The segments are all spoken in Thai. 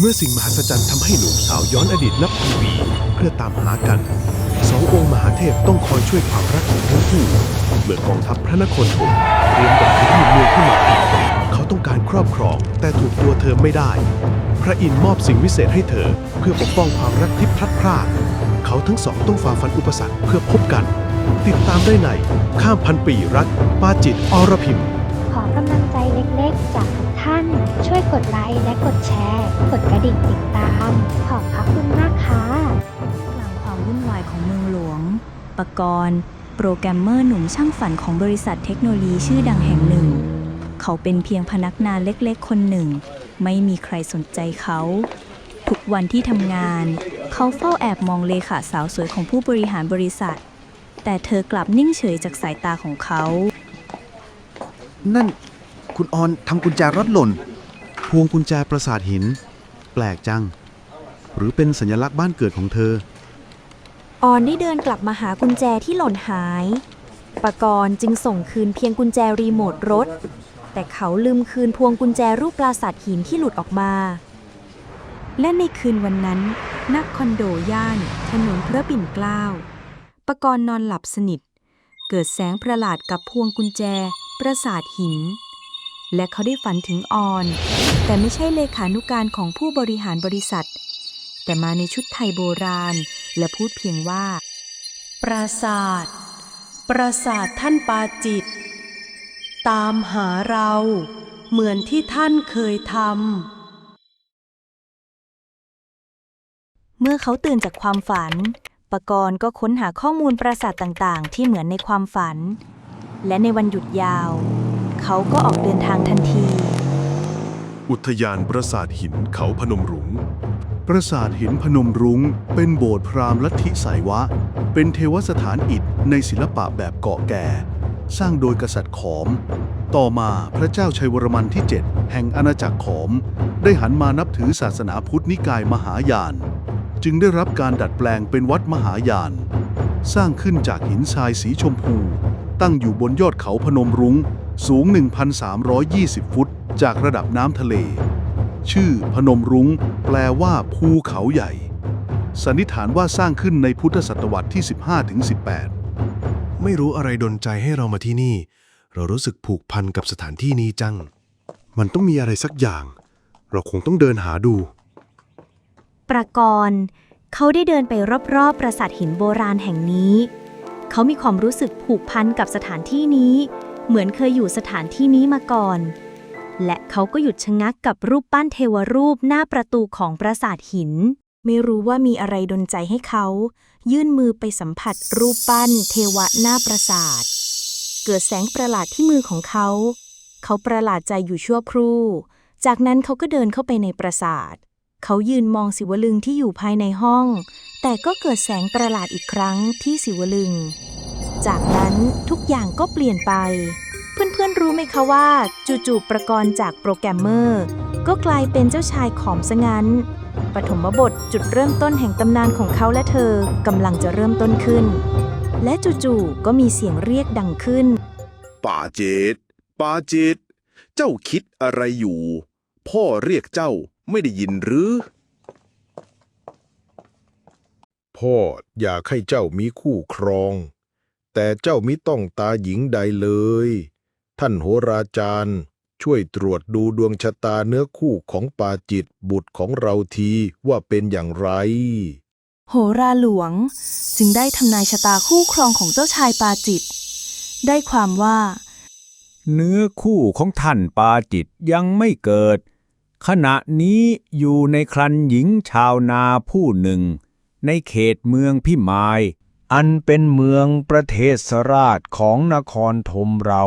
เมื่อสิ่งมหัศจรรย์ทำให้หนุ่มสาวย้อนอดีตนับพันปีเพื่อตามหากัน สององค์มหาเทพต้องคอยช่วยความรักของทั้งคู่ เมื่อกองทัพพระนครธมเตรียมดักที่เมืองขึ้นมาเขาต้องการครอบครองแต่ถูกตัวเธอไม่ได้ พระอินทร์มอบสิ่งวิเศษให้เธอ เพื่อปกป้องความรักที่พลัดพรากเขาทั้งสองต้องฝ่าฟันอุปสรรคเพื่อพบกัน ติดตามได้ในข้ามพันปีรักปาจิตอรพิมข กดไลค์และกดแชร์ กดกระดิ่งติดตาม ขอบพระคุณมากค่ะกลางความวุ่นวายของเมืองหลวง ปกรณ์โปรแกรมเมอร์หนุ่มช่างฝันของบริษัทเทคโนโลยีชื่อดังแห่งหนึ่ง เขาเป็นเพียงพนักงานเล็กๆ คนหนึ่ง ไม่มีใครสนใจเขา ทุกวันที่ทำงาน เขาเฝ้าแอบมองเลขาสาวสวยของผู้บริหารบริษัท แต่เธอกลับนิ่งเฉยจากสายตาของเขา นั่น คุณออนทำกุญแจรถหล่น พวงกุญแจปราสาทหิน แปลกจัง หรือเป็นสัญลักษณ์บ้านเกิดของเธอ ออนได้เดินกลับมาหากุญแจที่หล่นหาย ปกรณ์จึงส่งคืนเพียงกุญแจรีโมทรถ แต่เขาลืมคืนพวงกุญแจรูปปราสาทหินที่หลุดออกมา และในคืนวันนั้น นักคอนโดย่าน ถนนพระปิ่นเกล้า ปกรณ์นอนหลับสนิท เกิดแสงประหลาดกับพวงกุญแจปราสาทหิน และเขาได้ฝันถึงออน แต่ไม่ใช่เลขานุการของผู้บริหารบริษัท แต่มาในชุดไทยโบราณ และพูดเพียงว่า ปราสาท ปราสาทท่านปาจิต ตามหาเราเหมือนที่ท่านเคยทเมื่อเขาตื่นจากความฝัน ปกรณ์ก็ค้นหาข้อมูลปราสาทต่างๆ ที่เหมือนในความฝัน และในวันหยุดยาว เขาก็ออกเดินทางทันที อุทยานปราสาทหินเขาพนมรุง้ง ปราสาทหินพนมรุง้ง เป็นโบสถ์พราหมณ์ลัทธิสายวะ เป็นเทวสถานอิฐในศิลปะแบบเกาะแก่ สร้างโดยกษัตริย์ขอม ต่อมาพระเจ้าชัยวรมันที่ 7 แห่งอาณาจักรขอม ได้หันมานับถือศาสนาพุทธนิกายมหายาน จึงได้รับการดัดแปลงเป็นวัดมหายาน สร้างขึ้นจากหินทรายสีชมพู ตั้งอยู่บนยอดเขาพนมรุง้งสูง 1,320 ฟุต จากระดับน้ำทะเล ชื่อพนมรุง้ง แปลว่าภูเขาใหญ่ สันนิษฐานว่าสร้างขึ้นในพุทธศตวรรษที่ 15-18 ไม่รู้อะไรดนใจให้เรามาที่นี่ เรารู้สึกผูกพันกับสถานที่นี้จัง มันต้องมีอะไรสักอย่าง เราคงต้องเดินหาดู ประกรณ์เขาได้เดินไปรอบๆ ปราสาทหินโบราณแห่งนี้ เขามีความรู้สึกผูกพันกับสถานที่นี้ เหมือนเคยอยู่สถานที่นี้มาก่อน และเขาก็หยุดชะงักกับรูปปั้นเทวรูปหน้าประตูของปราสาทหิน ไม่รู้ว่ามีอะไรดนใจให้เขา ยื่นมือไปสัมผัสรูปปั้นเทวะหน้าปราสาท เกิดแสงประหลาดที่มือของเขา เขาประหลาดใจอยู่ชั่วครู่ จากนั้นเขาก็เดินเข้าไปในปราสาท เขายืนมองศิวลึงที่อยู่ภายในห้อง แต่ก็เกิดแสงประหลาดอีกครั้งที่ศิวลึง จากนั้นทุกอย่างก็เปลี่ยนไป อนๆรู้ไหมคะว่า จู่ๆประกรณ์จากโปรแกรมเมอร์ ก็กลายเป็นเจ้าชายขอมซะงั้น ปฐมบทจุดเริ่มต้นแห่งตำนานของเขาและเธอกำลังจะเริ่มต้นขึ้น และจู่ๆก็มีเสียงเรียกดังขึ้น ป่าเจดป่าเจดเจ้าคิดอะไรอยู่ พ่อเรียกเจ้าไม่ได้ยินหรือ พ่ออยากให้เจ้ามีคู่ครอง แต่เจ้ามิต้องตาหญิงใดเลย ท่านโหราจารย์ ช่วยตรวจดูดวงชะตาเนื้อคู่ของปาจิตบุตรของเราทีว่าเป็นอย่างไร โหราหลวง จึงได้ทำนายชะตาคู่ครองของเจ้าชายปาจิต ได้ความว่า เนื้อคู่ของท่านปาจิตยังไม่เกิด ขณะนี้อยู่ในครันหญิงชาวนาผู้หนึ่ง ในเขตเมืองพิมาย อันเป็นเมืองประเทศราชของนครธมเรา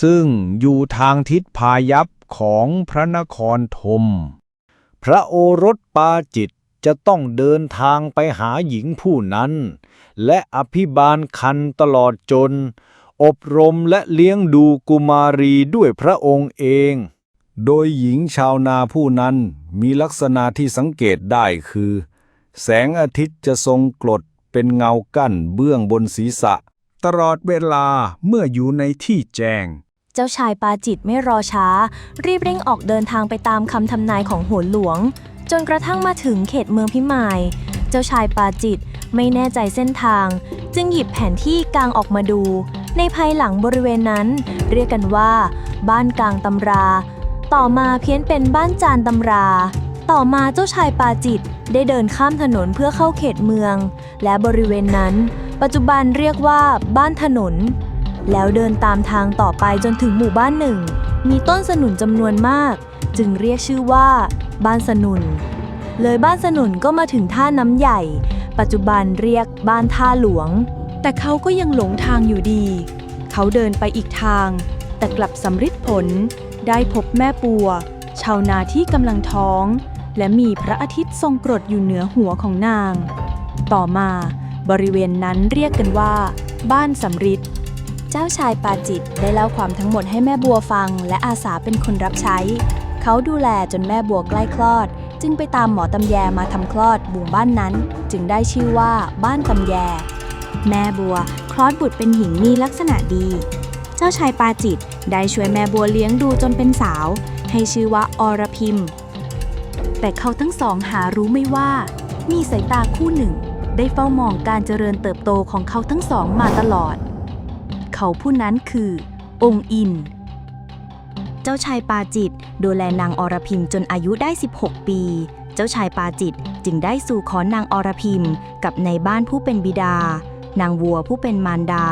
ซึ่งอยู่ทางทิศพายัพของพระนครธม พระโอรสปาจิตจะต้องเดินทางไปหาหญิงผู้นั้น และอภิบาลคันตลอดจน อบรมและเลี้ยงดูกุมารีด้วยพระองค์เอง โดยหญิงชาวนาผู้นั้นมีลักษณะที่สังเกตได้คือ แสงอาทิตย์จะทรงกรดเป็นเงากั้นเบื้องบนศีรษะ ตลอดเวลาเมื่ออยู่ในที่แจ้ง เจ้าชายปาจิตไม่รอช้า รีบเร่งออกเดินทางไปตามคำทำนายของโหนหลวง จนกระทั่งมาถึงเขตเมืองพิมาย เจ้าชายปาจิตไม่แน่ใจเส้นทาง จึงหยิบแผนที่กลางออกมาดู ในภายหลังบริเวณนั้น เรียกกันว่า บ้านกลางตำรา ต่อมาเพี้ยนเป็นบ้านจานตำรา ต่อมาเจ้าชายปาจิตได้เดินข้ามถนนเพื่อเข้าเขตเมือง และบริเวณนั้น ปัจจุบันเรียกว่าบ้านถนน แล้วเดินตามทางต่อไปจนถึงหมู่บ้านหนึ่ง มีต้นสนุนจำนวนมาก จึงเรียกชื่อว่า บ้านสนุน เลยบ้านสนุนก็มาถึงท่าน้ำใหญ่ ปัจจุบันเรียกบ้านท่าหลวง แต่เขาก็ยังหลงทางอยู่ดี เขาเดินไปอีกทาง แต่กลับสำฤทธิ์ผล ได้พบแม่ปัว ชาวนาที่กำลังท้อง และมีพระอาทิตย์ทรงกรดอยู่เหนือหัวของนาง ต่อมา บริเวณนั้นเรียกกันว่า บ้านสำฤทธิ์เจ้าชายปาจิตได้เล่าความทั้งหมดให้แม่บัวฟัง และอาสาเป็นคนรับใช้ เขาดูแลจนแม่บัวใกล้คลอด จึงไปตามหมอตำแยมาทำคลอดบุงบ้านนั้น จึงได้ชื่อว่าบ้านตำแย แม่บัวคลอดบุตรเป็นหญิงมีลักษณะดี เจ้าชายปาจิตได้ช่วยแม่บัวเลี้ยงดูจนเป็นสาว ให้ชื่อว่าอรพิมแต่เขาทั้งสองหารู้ไม่ว่า มีสายตาคู่หนึ่ง ได้เฝ้ามองการเจริญเติบโตของเขาทั้งสองมาตลอด เขาผู้นั้นคือ องค์อิน เจ้าชายปาจิตดูแลนางอรพิมจนอายุได้ 16 ปี เจ้าชายปาจิตจึงได้สู่ขอนางอรพิมกับในบ้านผู้เป็นบิดา นางวัวผู้เป็นมารดา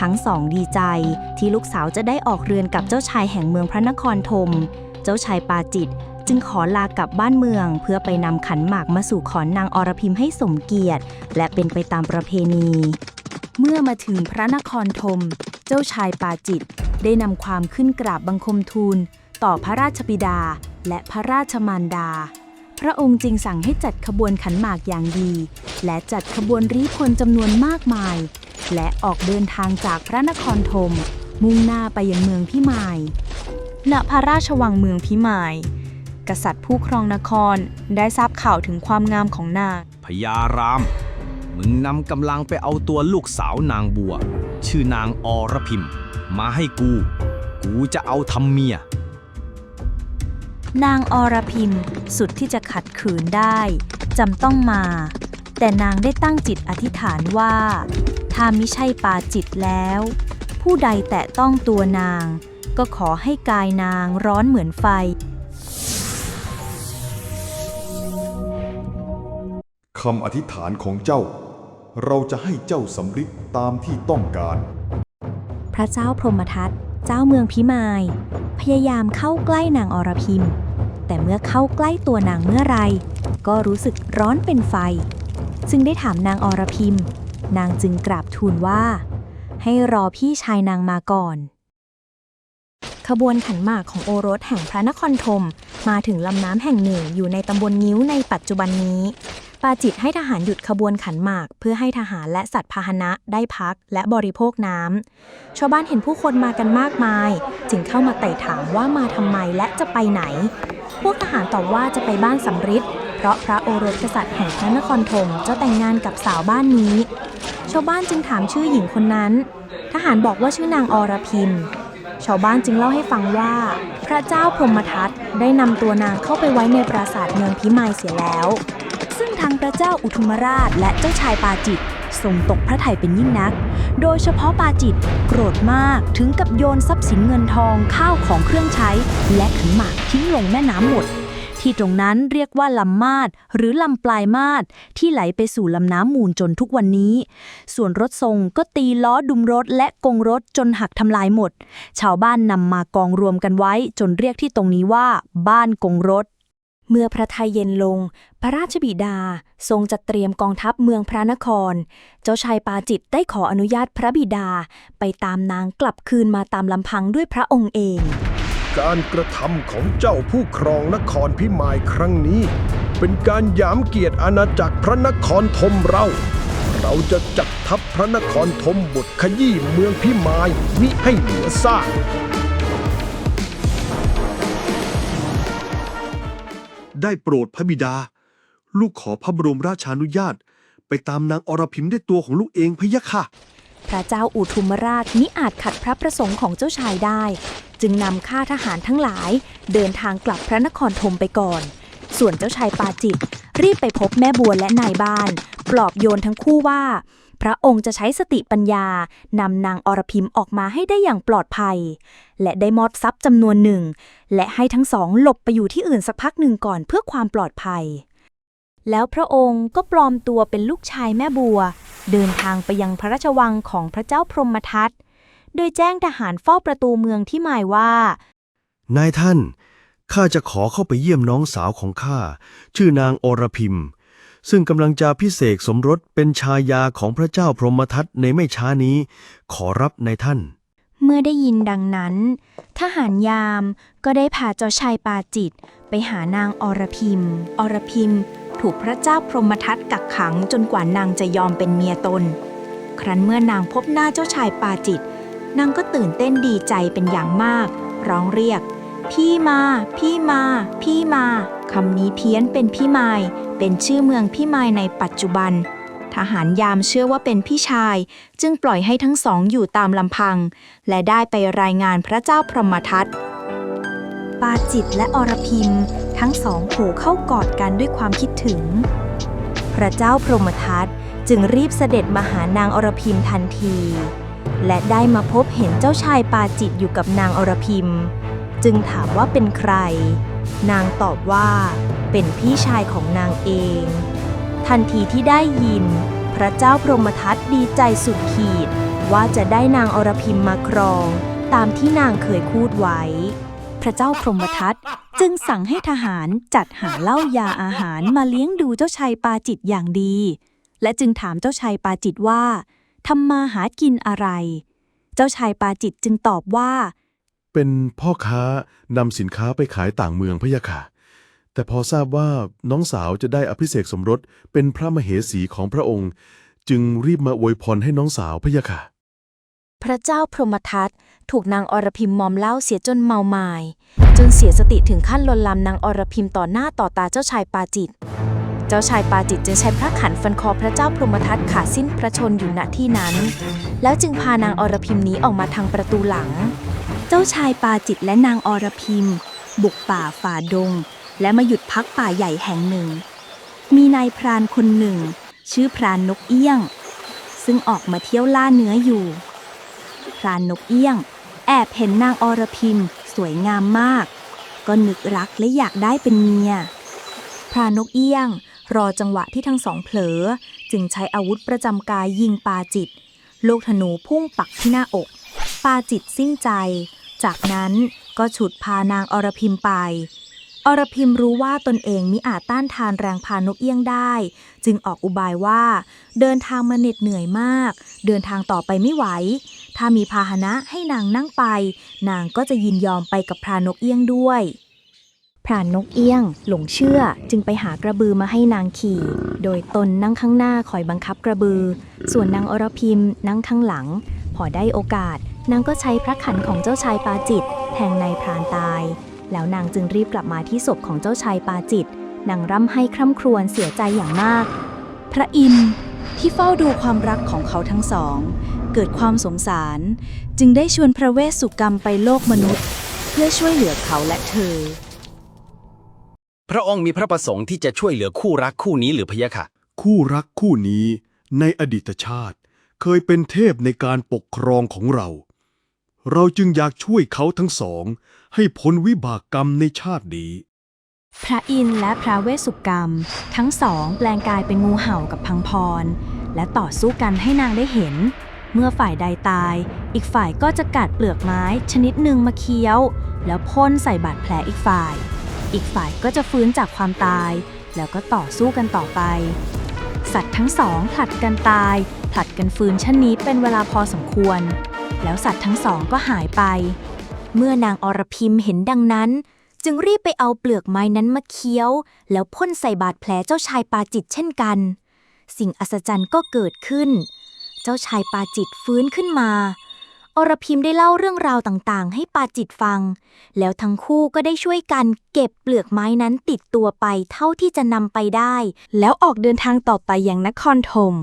ทั้งสองดีใจที่ลูกสาวจะได้ออกเรือนกับเจ้าชายแห่งเมืองพระนครธม เจ้าชายปาจิต จึงขอลากลับบ้านเมือง เพื่อไปนำขันหมากมาสู่ขอนนางอรพิมให้สมเกียรติ และเป็นไปตามประเพณี เมื่อมาถึงพระนครธมเจ้าชายปาจิต ได้นำความขึ้นกราบบังคมทูล ต่อพระราชบิดา และพระราชมารดา พระองค์จึงสั่งให้จัดขบวนขันหมากอย่างดี และจัดขบวนรีพลจำนวนมากมาย และออกเดินทางจากพระนครธมมุ่งหน้าไปยังเมืองพิมายณพระราชวังเมืองพิมาย กษัตริย์ผู้ครองนครได้ทราบข่าวถึงความงามของนาง พญาราม มึงนำกำลังไปเอาตัวลูกสาวนางบัว ชื่อนางอรพิมมาให้กู กูจะเอาทำเมีย นางอรพิมสุดที่จะขัดขืนได้จำต้องมา แต่นางได้ตั้งจิตอธิษฐานว่า ถ้ามิใช่ปาจิตแล้ว ผู้ใดแตะต้องตัวนาง ก็ขอให้กายนางร้อนเหมือนไฟำอธิษฐานของเจ้า เราจะให้เจ้าสำเร็จตามที่ต้องการ พระเจ้าพรหมทัตเจ้าเมืองพิมาย พยายามเข้าใกล้นางอรพิม แต่เมื่อเข้าใกล้ตัวนางเมื่อไร ก็รู้สึกร้อนเป็นไฟ จึงได้ถามนางอรพิม นางจึงกราบทูลว่า ให้รอพี่ชายนางมาก่อน ขบวนขันหมากของโอรสแห่งพระนครธมมาถึงลำน้ำแห่งหนึ่งอยู่ในตำบลงิ้วในปัจจุบันนี้ จิตให้ทหารหยุดขบวนขันหมาก เพื่อให้ทหารและสัตว์พาหนะได้พักและบริโภคน้ำชาวบ้านเห็นผู้คนมากันมากมาย จึงเข้ามาไต่ถามว่ามาทำไมและจะไปไหน พวกทหารตอบว่าจะไปบ้านสำริดเพราะพระโอรสกษัตริย์แห่งพระนครธมจะแต่งงานกับสาวบ้านนี้ ชาวบ้านจึงถามชื่อหญิงคนนั้น ทหารบอกว่าชื่อนางอรพิมชาวบ้านจึงเล่าให้ฟังว่า พระเจ้าพรหมทัตได้นำตัวนางเข้าไปไว้ในปราสาทเมืองพิมายเสียแล้ว ซึ่งทั้งพระเจ้าอุทุมราชและเจ้าชายปาจิตทรงตกพระทัยเป็นยิ่งนัก โดยเฉพาะปาจิตโกรธมากถึงกับโยนทรัพย์สินเงินทองข้าวของเครื่องใช้ และขันหมากทิ้งลงแม่น้ำหมด ที่ตรงนั้นเรียกว่าลำมาดหรือลำปลายมาดที่ไหลไปสู่ลำน้ำมูลจนทุกวันนี้ ส่วนรถทรงก็ตีล้อดุมรถและกงรถจนหักทำลายหมด ชาวบ้านนำมากองรวมกันไว้จนเรียกที่ตรงนี้ว่า บ้านกงรถ เมื่อพระทัยเย็นลง พระราชบิดาทรงจัดเตรียมกองทัพเมืองพระนคร เจ้าชายปาจิตได้ขออนุญาตพระบิดาไปตามนางกลับคืนมาตามลำพังด้วยพระองค์เอง การกระทำของเจ้าผู้ครองนครพิมายครั้งนี้ เป็นการหยามเกียรติอาณาจักรพระนครธมเรา เราจะจัดทัพพระนครธมบทขยี้เมืองพิมายมิให้เหลือซาก ได้โปรดพระบิดา ลูกขอพระบรมราชานุญาต ไปตามนางอรพิมได้ตัวของลูกเองพะยะค่ะ พระเจ้าอุทุมราชมิอาจขัดพระประสงค์ของเจ้าชายได้ จึงนำข้าทหารทั้งหลาย เดินทางกลับพระนครธมไปก่อน ส่วนเจ้าชายปาจิต รีบไปพบแม่บัวและนายบ้าน ปลอบโยนทั้งคู่ว่า พระองค์จะใช้สติปัญญานำนางอรพิมออกมาให้ได้อย่างปลอดภัย และได้มอบทรัพย์จำนวนหนึ่ง และให้ทั้งสองหลบไปอยู่ที่อื่นสักพักหนึ่งก่อนเพื่อความปลอดภัย แล้วพระองค์ก็ปลอมตัวเป็นลูกชายแม่บัว เดินทางไปยังพระราชวังของพระเจ้าพรหมทัตโดยแจ้งทหารเฝ้าประตูเมืองที่หมายว่า นายท่านข้าจะขอเข้าไปเยี่ยมน้องสาวของข้าชื่อนางอรพิม ซึ่งกำลังจะพิเศษสมรสเป็นชายาของพระเจ้าพรหมทัตในไม่ช้านี้ ขอรับในท่าน เมื่อได้ยินดังนั้น ทหารยามก็ได้พาเจ้าชายปาจิต ไปหานางอรพิม อรพิมถูกพระเจ้าพรหมทัตกักขังจนกว่านางจะยอมเป็นเมียตน ครั้นเมื่อนางพบหน้าเจ้าชายปาจิต นางก็ตื่นเต้นดีใจเป็นอย่างมาก ร้องเรียก พี่มา พี่มา พี่มาคำนี้เพี้ยนเป็นพี่มาย เป็นชื่อเมืองพี่มายในปัจจุบัน ทหารยามเชื่อว่าเป็นพี่ชาย จึงปล่อยให้ทั้งสองอยู่ตามลำพัง และได้ไปรายงานพระเจ้าพรหมทัตปาจิตและอรพิมทั้งสองโผเข้ากอดกันด้วยความคิดถึง พระเจ้าพรหมทัตจึงรีบเสด็จมาหานางอรพิมทันที และได้มาพบเห็นเจ้าชายปาจิตอยู่กับนางอรพิม จึงถามว่าเป็นใคร นางตอบว่า เป็นพี่ชายของนางเอง ทันทีที่ได้ยิน พระเจ้าพรหมทัตดีใจสุดขีด ว่าจะได้นางอรพิมมาครอง ตามที่นางเคยพูดไว้ พระเจ้าพรหมทัตจึงสั่งให้ทหารจัดหาเหล้ายาอาหารมาเลี้ยงดูเจ้าชายปาจิตอย่างดี และจึงถามเจ้าชายปาจิตว่าทำมาหากินอะไร เจ้าชายปาจิตจึงตอบว่า เป็นพ่อค้านำสินค้าไปขายต่างเมืองพะยะค่ะ แต่พอทราบว่าน้องสาวจะได้อภิเษกสมรสเป็นพระมเหสีของพระองค์ จึงรีบมาอวยพรให้น้องสาวพะยะค่ะ พระเจ้าพรหมทัตถูกนางอรพิมมอมเหล้าเสียจนเมาไมาย จนเสียสติถึงขั้นลวนลามนางอรพิมต่อหน้าต่อตาเจ้าชายปาจิต เจ้าชายปาจิตจึงใช้พระขันฟันคอพระเจ้าพรหมทัตขาดสิ้นพระชนอยู่ณที่นั้น แล้วจึงพานางอรพิมหนี้ออกมาทางประตูหลัง เจ้าชายปาจิตและนางอรพิมบุกป่าฝ่าดง และมาหยุดพักป่าใหญ่แห่งหนึ่ง มีนายพรานคนหนึ่ง ชื่อพรานนกเอี้ยง ซึ่งออกมาเที่ยวล่าเนื้ออยู่ พรานนกเอี้ยง แอบเห็นนางอรพิมสวยงามมาก ก็นึกรักและอยากได้เป็นเมีย พรานนกเอี้ยง รอจังหวะที่ทั้งสองเผลอ จึงใช้อาวุธประจำกายยิงปาจิต โลกธนูพุ่งปักที่หน้าอก ปาจิตสิ้นใจ จากนั้นก็ฉุดพานางอรพิมไป อรพิมรู้ว่าตนเองมิอาจต้านทานแรงพานกเอี้ยงได้ จึงออกอุบายว่า เดินทางมาเหน็ดเหนื่อยมาก เดินทางต่อไปไม่ไหว ถ้ามีพาหนะให้นางนั่งไป นางก็จะยินยอมไปกับพรานกเอี้ยงด้วย พรานนกเอี้ยง หลงเชื่อจึงไปหากระบือมาให้นางขี่ โดยตนนั่งข้างหน้าคอยบังคับกระบือ ส่วนนางอรพิมนั่งข้างหลัง พอได้โอกาสนางก็ใช้พระขันของเจ้าชายปาจิตแทงนายพรานตาย แล้วนางจึงรีบกลับมาที่ศพของเจ้าชายปาจิต นางร่ำให้คร่ำครวญเสียใจอย่างมาก พระอินทร์ที่เฝ้าดูความรักของเขาทั้งสอง เกิดความสงสาร จึงได้ชวนพระเวสสุกรรมไปโลกมนุษย์ เพื่อช่วยเหลือเขาและเธอ พระองค์มีพระประสงค์ที่จะช่วยเหลือคู่รักคู่นี้หรือพะยะค่ะ คู่รักคู่นี้ในอดีตชาติ เคยเป็นเทพในการปกครองของเรา เราจึงอยากช่วยเขาทั้งสอง ให้พ้นวิบากกรรมในชาตินี้ พระอินทร์และพระเวสสุกรรม ทั้งสองแปลงกายเป็นงูเห่ากับพังพร และต่อสู้กันให้นางได้เห็น เมื่อฝ่ายใดตาย อีกฝ่ายก็จะกัดเปลือกไม้ชนิดหนึ่งมาเคี้ยว แล้วพ่นใส่บาดแผลอีกฝ่าย อีกฝ่ายก็จะฟื้นจากความตาย แล้วก็ต่อสู้กันต่อไป สัตว์ทั้งสองผลัดกันตายผลัดกันฟื้นเช่นนี้เป็นเวลาพอสมควร แล้วสัตว์ทั้งสองก็หายไป เมื่อนางอรพิมเห็นดังนั้น จึงรีบไปเอาเปลือกไม้นั้นมาเคี้ยว แล้วพ่นใส่บาดแผลเจ้าชายปาจิตเช่นกัน สิ่งอัศจรรย์ก็เกิดขึ้น เจ้าชายปาจิตฟื้นขึ้นมา อรพิมได้เล่าเรื่องราวต่างๆ ให้ปาจิตฟัง แล้วทั้งคู่ก็ได้ช่วยกันเก็บเปลือกไม้นั้นติดตัวไปเท่าที่จะนำไปได้ แล้วออกเดินทางต่อไปยังนครธม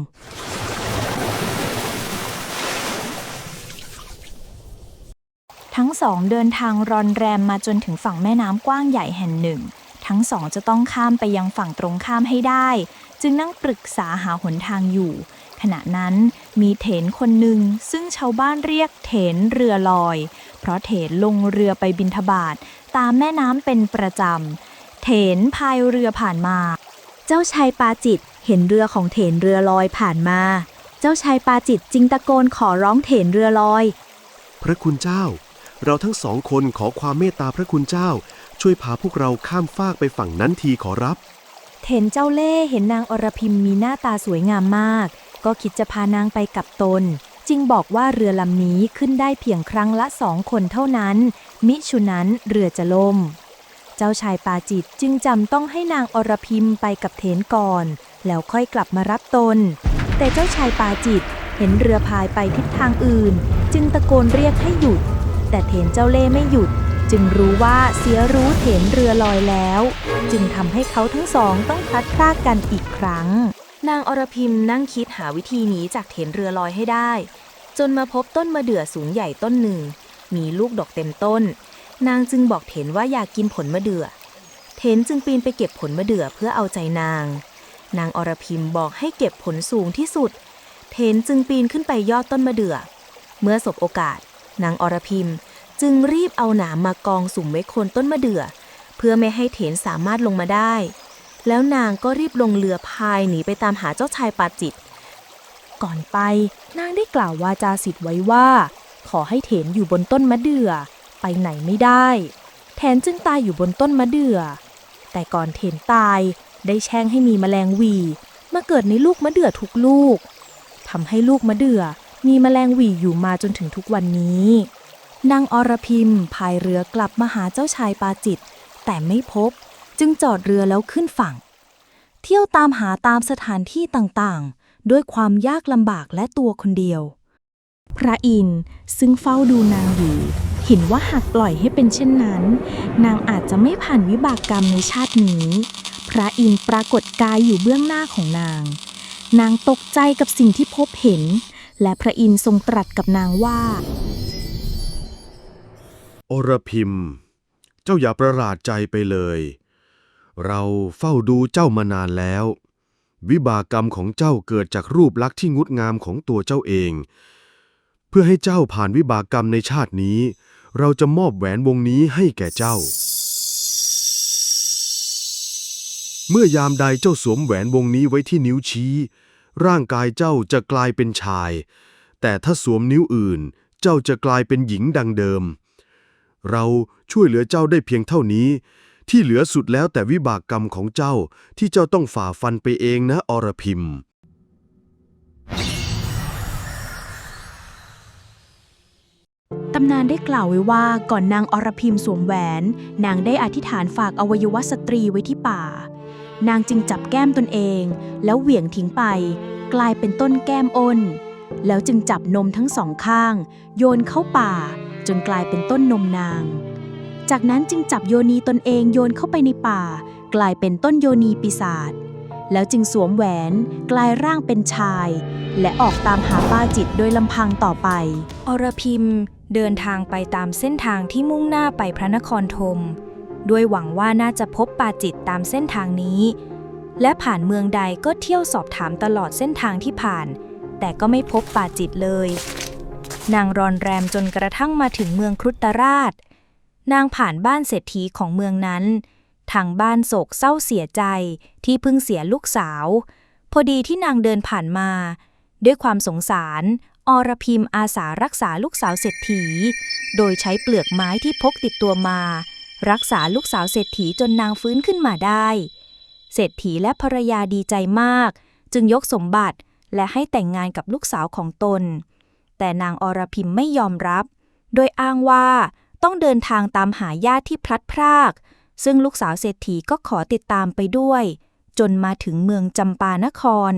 ทั้งสองเดินทางรอนแรมมาจนถึงฝั่งแม่น้ำกว้างใหญ่แห่งหนึ่ง ทั้งสองจะต้องข้ามไปยังฝั่งตรงข้ามให้ได้ จึงนั่งปรึกษาหาหนทางอยู่ ขณะนั้นมีเถนคนหนึ่งซึ่งชาวบ้านเรียกเถนเรือลอย เพราะเถนลงเรือไปบินทบาทตามแม่น้ำเป็นประจำ เถนพายเรือผ่านมา เจ้าชายปาจิตเห็นเรือของเถนเรือลอยผ่านมา เจ้าชายปาจิตจึงตะโกนขอร้องเถนเรือลอย พระคุณเจ้า เราทั้งสองคนขอความเมตตาพระคุณเจ้า ช่วยพาพวกเราข้ามฟากไปฝั่งนั้นทีขอรับ เถนเจ้าเล่เห็นนางอรพิมมีหน้าตาสวยงามมาก ก็คิดจะพานางไปกับตน จึงบอกว่าเรือลำนี้ขึ้นได้เพียงครั้งละสองคนเท่านั้น มิฉะนั้นเรือจะล่ม เจ้าชายปาจิตจึงจำต้องให้นางอรพิมไปกับเถนก่อน แล้วค่อยกลับมารับตน แต่เจ้าชายปาจิตเห็นเรือพายไปทิศทางอื่น จึงตะโกนเรียกให้หยุด แต่เถนเจ้าเล่ไม่หยุด จึงรู้ว่าเสียรู้เถนเรือลอยแล้ว จึงทำให้เขาทั้งสองต้องพลัดพรากกันอีกครั้ง นางอรพิมนั่งคิดหาวิธีหนีจากเถนเรือลอยให้ได้ จนมาพบต้นมะเดื่อสูงใหญ่ต้นหนึ่ง มีลูกดอกเต็มต้น นางจึงบอกเถนว่าอยากกินผลมะเดื่อเถนจึงปีนไปเก็บผลมะเดื่อเพื่อเอาใจนาง นางอรพิมบอกให้เก็บผลสูงที่สุดเถนจึงปีนขึ้นไปยอดต้นมะเดื่อ เมื่อสบโอกาส นางอรพิมจึงรีบเอาหนามมากองสุ่มไว้คนต้นมะเดื่อ เพื่อไม่ให้เถนสามารถลงมาได้ แล้วนางก็รีบลงเรือพายหนีไปตามหาเจ้าชายปาจิต ก่อนไปนางได้กล่าววาจาสิทธิ์ไว้ว่า ขอให้เถนอยู่บนต้นมะเดื่อ ไปไหนไม่ได้แทนจึงตายอยู่บนต้นมะเดื่อ แต่ก่อนเถนตายได้แช่งให้มีแมลงวีมาเกิดในลูกมะเดื่อทุกลูกทำให้ลูกมะเดื่อ มีแมลงหวีอยู่มาจนถึงทุกวันนี้ นางอรพิมพายเรือกลับมาหาเจ้าชายปาจิต แต่ไม่พบจึงจอดเรือแล้วขึ้นฝั่ง เที่ยวตามหาตามสถานที่ต่างๆ ด้วยความยากลำบากและตัวคนเดียว พระอินทร์ซึ่งเฝ้าดูนางอยู่เห็นว่าหากปล่อยให้เป็นเช่นนั้น นางอาจจะไม่ผ่านวิบากกรรมในชาตินี้ พระอินทร์ปรากฏกายอยู่เบื้องหน้าของนาง นางตกใจกับสิ่งที่พบเห็น และพระอินทร์ทรงตรัสกับนางว่าอรพิม เจ้าอย่าประหลาดใจไปเลย เราเฝ้าดูเจ้ามานานแล้ว วิบากกรรมของเจ้าเกิดจากรูปลักษณ์ที่งดงามของตัวเจ้าเอง เพื่อให้เจ้าผ่านวิบากกรรมในชาตินี้ เราจะมอบแหวนวงนี้ให้แก่เจ้า เมื่อยามใดเจ้าสวมแหวนวงนี้ไว้ที่นิ้วชี้ ร่างกายเจ้าจะกลายเป็นชาย แต่ถ้าสวมนิ้วอื่น เจ้าจะกลายเป็นหญิงดังเดิม เราช่วยเหลือเจ้าได้เพียงเท่านี้ ที่เหลือสุดแล้วแต่วิบากกรรมของเจ้าที่เจ้าต้องฝ่าฟันไปเองนะอรพิมตำนานได้กล่าวไว้ว่าก่อนนางอรพิมสวมแหวน นางได้อธิษฐานฝากอวัยวะสตรีไว้ที่ป่า นางจึงจับแก้มตนเอง แล้วเหวี่ยงทิ้งไป กลายเป็นต้นแก้มอ้น แล้วจึงจับนมทั้งสองข้าง โยนเข้าป่า จนกลายเป็นต้นนมนาง จากนั้นจึงจับโยนีตนเองโยนเข้าไปในป่า กลายเป็นต้นโยนีปีศาจแล้วจึงสวมแหวนกลายร่างเป็นชาย และออกตามหาป้าจิตโดยลำพังต่อไป อรพิมเดินทางไปตามเส้นทางที่มุ่งหน้าไปพระนครธม ด้วยหวังว่าน่าจะพบปาจิตตามเส้นทางนี้ และผ่านเมืองใดก็เที่ยวสอบถามตลอดเส้นทางที่ผ่าน แต่ก็ไม่พบปาจิตเลย นางรอนแรมจนกระทั่งมาถึงเมืองครุตราช นางผ่านบ้านเศรษฐีของเมืองนั้นทางบ้านโศกเศร้าเสียใจที่เพิ่งเสียลูกสาว พอดีที่นางเดินผ่านมา ด้วยความสงสาร อรพิมอาสารักษาลูกสาวเศรษฐี โดยใช้เปลือกไม้ที่พกติดตัวมา รักษาลูกสาวเศรษฐีจนนางฟื้นขึ้นมาได้ เศรษฐีและภรรยาดีใจมาก จึงยกสมบัติและให้แต่งงานกับลูกสาวของตน แต่นางอรพิมไม่ยอมรับ โดยอ้างว่าต้องเดินทางตามหาญาติที่พลัดพราก ซึ่งลูกสาวเศรษฐีก็ขอติดตามไปด้วย จนมาถึงเมืองจำปานคร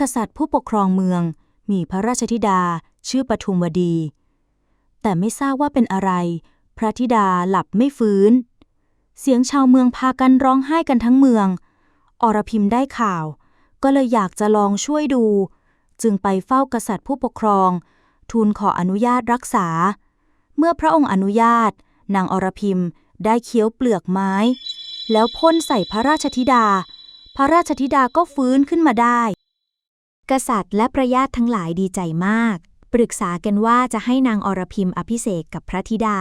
กษัตริย์ผู้ปกครองเมืองมีพระราชธิดาชื่อปทุมวดี แต่ไม่ทราบว่าเป็นอะไร พระธิดาหลับไม่ฟื้น เสียงชาวเมืองพากันร้องไห้กันทั้งเมือง อรพิมได้ข่าว ก็เลยอยากจะลองช่วยดู จึงไปเฝ้ากษัตริย์ผู้ปกครอง ทูลขออนุญาตรักษา เมื่อพระองค์อนุญาต นางอรพิมได้เคี้ยวเปลือกไม้ แล้วพ่นใส่พระราชธิดา พระราชธิดาก็ฟื้นขึ้นมาได้ กษัตริย์และประญาติทั้งหลายดีใจมาก ปรึกษากันว่าจะให้นางอรพิมอภิเษกกับพระธิดา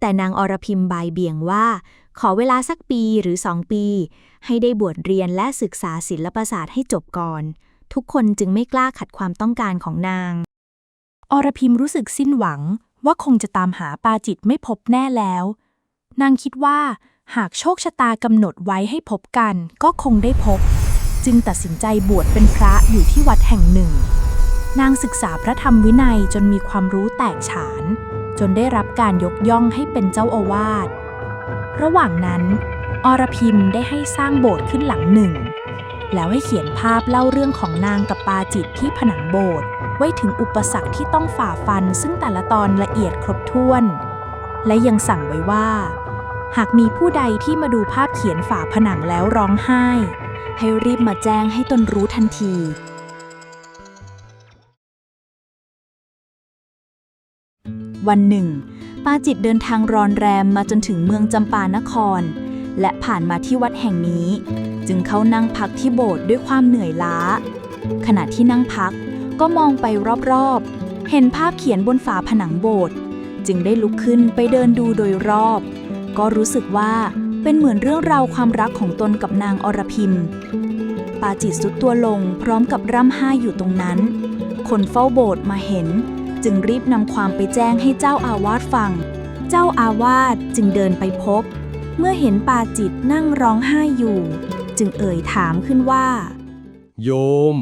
แต่นางอรพิมบายเบี่ยงว่า ขอเวลาสักปีหรือสองปี ให้ได้บวชเรียนและศึกษาศิลปศาสตร์ให้จบก่อน ทุกคนจึงไม่กล้าขัดความต้องการของนาง อรพิมรู้สึกสิ้นหวังว่าคงจะตามหาปาจิตไม่พบแน่แล้ว นางคิดว่า หากโชคชะตากำหนดไว้ให้พบกันก็คงได้พบ จึงตัดสินใจบวชเป็นพระอยู่ที่วัดแห่งหนึ่ง นางศึกษาพระธรรมวินัยจนมีความรู้แตกฉาน จนได้รับการยกย่องให้เป็นเจ้าอาวาส ระหว่างนั้น อรพิมได้ให้สร้างโบสถ์ขึ้นหลังหนึ่ง แล้วให้เขียนภาพเล่าเรื่องของนางกับปาจิตที่ผนังโบสถ์ไว้ถึงอุปสรรคที่ต้องฝ่าฟันซึ่งแต่ละตอนละเอียดครบถ้วน และยังสั่งไว้ว่า หากมีผู้ใดที่มาดูภาพเขียนฝาผนังแล้วร้องไห้ ให้รีบมาแจ้งให้ตนรู้ทันที วันหนึ่ง ปาจิตเดินทางรอนแรมมาจนถึงเมืองจำปานคร และผ่านมาที่วัดแห่งนี้ จึงเข้านั่งพักที่โบสถ์ด้วยความเหนื่อยล้า ขณะที่นั่งพักก็มองไปรอบๆ เห็นภาพเขียนบนฝาผนังโบสถ์จึงได้ลุกขึ้นไปเดินดูโดยรอบ ก็รู้สึกว่าเป็นเหมือนเรื่องราวความรักของตนกับนางอรพิมปาจิตสุดตัวลงพร้อมกับร่ำไห้อยู่ตรงนั้น คนเฝ้าโบสถ์มาเห็น จึงรีบนำความไปแจ้งให้เจ้าอาวาสฟัง เจ้าอาวาสจึงเดินไปพบ เมื่อเห็นปาจิตนั่งร้องไห้อยู่ จึงเอ่ยถามขึ้นว่า โยม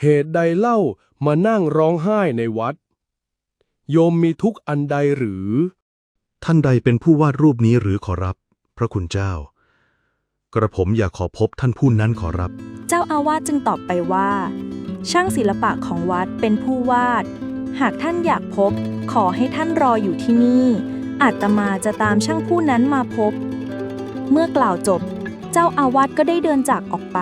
เหตุใดเล่ามานั่งร้องไห้ในวัด โยมมีทุกข์อันใดหรือ ท่านใดเป็นผู้วาดรูปนี้หรือขอรับ พระคุณเจ้า กระผมอยากขอพบท่านผู้นั้นขอรับ เจ้าอาวาสจึงตอบไปว่า ช่างศิลปะของวัดเป็นผู้วาด หากท่านอยากพบ ขอให้ท่านรออยู่ที่นี่ อาตมาจะตามช่างผู้นั้นมาพบ เมื่อกล่าวจบ เจ้าอาวาสก็ได้เดินจากออกไป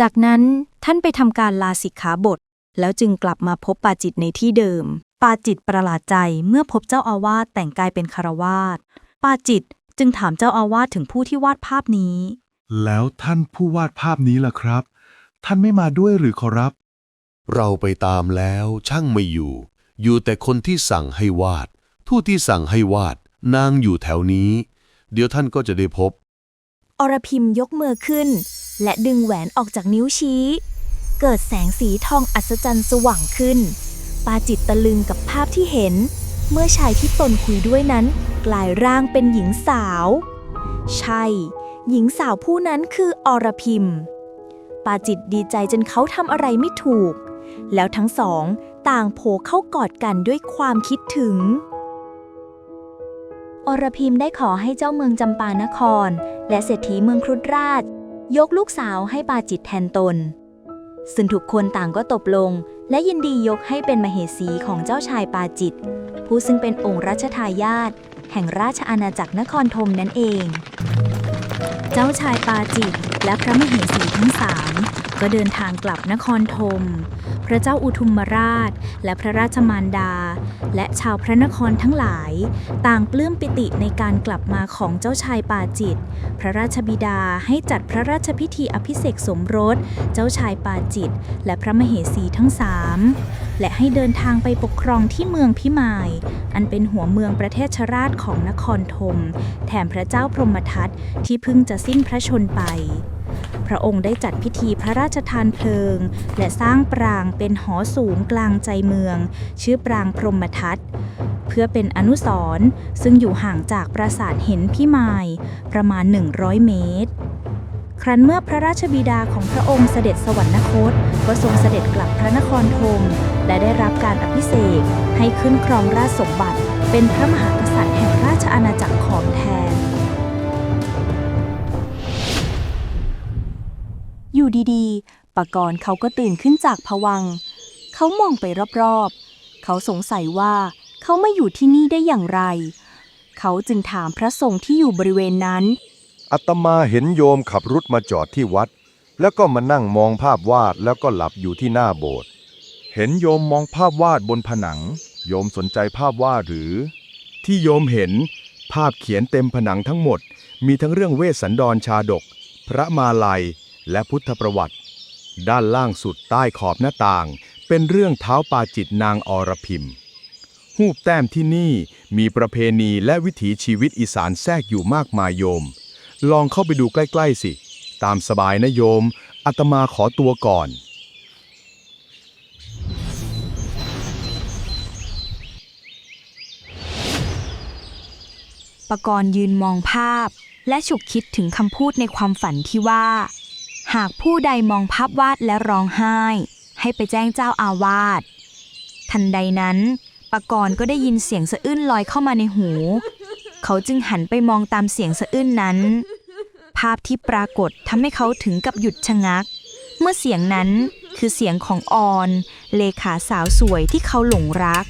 จากนั้นท่านไปทำการลาสิกขาบท แล้วจึงกลับมาพบปาจิตในที่เดิม ปาจิตประหลาดใจเมื่อพบเจ้าอาวาสแต่งกายเป็นคารวาสปาจิตจึงถามเจ้าอาวาสถึงผู้ที่วาดภาพนี้ แล้วท่านผู้วาดภาพนี้ล่ะครับ ท่านไม่มาด้วยหรือขอรับ เราไปตามแล้วช่างไม่อยู่ อยู่แต่คนที่สั่งให้วาด ทูตที่สั่งให้วาด นางอยู่แถวนี้ เดี๋ยวท่านก็จะได้พบ อรพิมยกมือขึ้น และดึงแหวนออกจากนิ้วชี้ เกิดแสงสีทองอัศจรรย์สว่างขึ้น ปาจิตตะลึงกับภาพที่เห็น เมื่อชายที่ตนคุยด้วยนั้น กลายร่างเป็นหญิงสาว ใช่ หญิงสาวผู้นั้นคืออรพิมปาจิตดีใจจนเขาทำอะไรไม่ถูก แล้วทั้งสองต่างโผเข้ากอดกันด้วยความคิดถึง อรพิมได้ขอให้เจ้าเมืองจำปานคร และเศรษฐีเมืองครุฑราช ยกลูกสาวให้ปาจิตแทนตน ซึ่งทุกคนต่างก็ตกลง และยินดียกให้เป็นมเหสีของเจ้าชายปาจิต ผู้ซึ่งเป็นองค์รัชทายาทแห่งราชอาณาจักรนครธมนั่นเอง เจ้าชายปาจิตและพระมเหสีทั้งสาม ก็เดินทางกลับนครธม พระเจ้าอุทุมราช และพระราชมารดา และชาวพระนครทั้งหลาย ต่างปลื้มปิติในการกลับมาของเจ้าชายปาจิต พระราชบิดาให้จัดพระราชพิธีอภิเษกสมรส เจ้าชายปาจิต และพระมเหสีทั้งสามและให้เดินทางไปปกครองที่เมืองพิมาย อันเป็นหัวเมืองประเทศชราชของนครธม แถมพระเจ้าพรหมทัตที่เพิ่งจะสิ้นพระชนไป พระองค์ได้จัดพิธีพระราชทานเพลิง และสร้างปรางเป็นหอสูงกลางใจเมือง ชื่อปรางพรหมทัตเพื่อเป็นอนุสรณ์ซึ่งอยู่ห่างจากปราสาทเห็นพิมายประมาณ 100 เมตร ครั้นเมื่อพระราชบิดาของพระองค์เสด็จสวรรคต ก็ทรงเสด็จกลับพระนครธมและได้รับการอภิเษกให้ขึ้นครองราชสมบัติ เป็นพระมหากษัตริย์แห่งราชอาณาจักรของแทน อยู่ดีๆ ปากรณ์เขาก็ตื่นขึ้นจากผวัง เขามองไปรอบๆ เขาสงสัยว่าเขาไม่อยู่ที่นี่ได้อย่างไร เขาจึงถามพระสงฆ์ที่อยู่บริเวณนั้นอาตมาเห็นโยมขับรถมาจอดที่วัด แล้วก็มานั่งมองภาพวาดแล้วก็หลับอยู่ที่หน้าโบสถ์ เห็นโยมมองภาพวาดบนผนัง โยมสนใจภาพวาดหรือ ที่โยมเห็น ภาพเขียนเต็มผนังทั้งหมด มีทั้งเรื่องเวสสันดรชาดก พระมาลัย และพุทธประวัติ ด้านล่างสุดใต้ขอบหน้าต่าง เป็นเรื่องเท้าปาจิตนางอรพิมหูบแต้มที่นี่มีประเพณีและวิถีชีวิตอีสานแทรกอยู่มากมายโยม ลองเข้าไปดูใกล้ ๆ สิ ตามสบายนะโยม อาตมาขอตัวก่อนปกรณ์ยืนมองภาพ และฉุกคิดถึงคำพูดในความฝันที่ว่า หากผู้ใดมองภาพวาดและร้องไห้ ให้ไปแจ้งเจ้าอาวาส ทันใดนั้นปกรณ์ก็ได้ยินเสียงสะอื้นลอยเข้ามาในหู เขาจึงหันไปมองตามเสียงสะอื้นนั้น ภาพที่ปรากฏทำให้เขาถึงกับหยุดชะงัก เมื่อเสียงนั้นคือเสียงของออน เลขาสาวสวยที่เขาหลงรัก